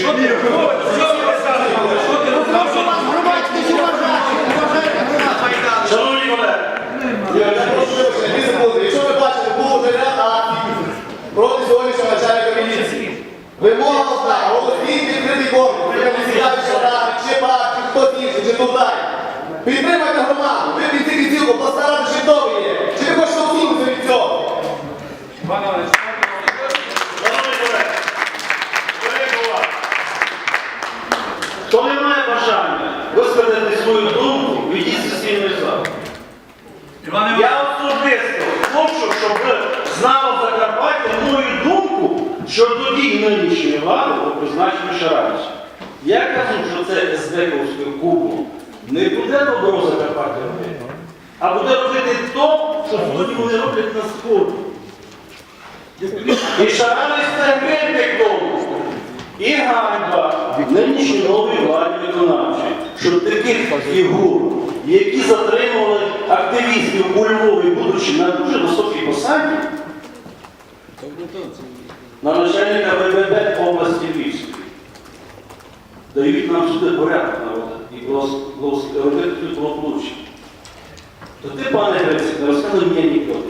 Що ти робиш? Що ви розказуєте? Що ти розказуєш? Громадськість уважайте, уважайте громадськість. Шановні колеги. Якщо ви бачите, був вже ряд акцій проти сьогоднішнього начальника міліції. Вимога одна, голосіть відкритий корпус, прикалізувати шарари, чи пак, чи хтось інший, чи далі. Підтримайте громаду, ви в кінці кінців, постарати, чи хто ви є. Чи ви хочете усунутися від цього? Іван Іванович, Я особисто хочу, щоб ви знали Закарпаття мою думку щодо дій нинішньої влади по призначенню Шараніч. Я кажу, що це СБКовською кубом не буде добро Закарпаття робити, а буде робити то, що сьогодні вони роблять на сході. І Шараніч це грибник тому. І ганьба нинішній новій владі виконавчій, що таких фігур, які затримували активістів у Львові, будучи на дуже високій посаді, на начальника ВВД області Львівської. Дають нам сюди порядок наводити і робити тут благополуччя. То ти, пане Грицик, не розказуй мені ніколи.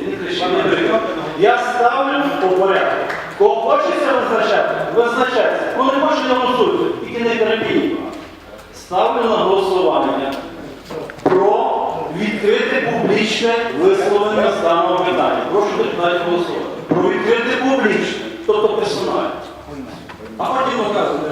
Я ставлю по порядку. Кого хочеться визначати, визначайте. Кого не хочете, голосуйте. Тільки не перебійте. Ставлю на голосування про відкрите публічне висловлення з даного питання. Прошу депутатів голосувати. Про відкрите публічне, тобто персональне. А потім показувати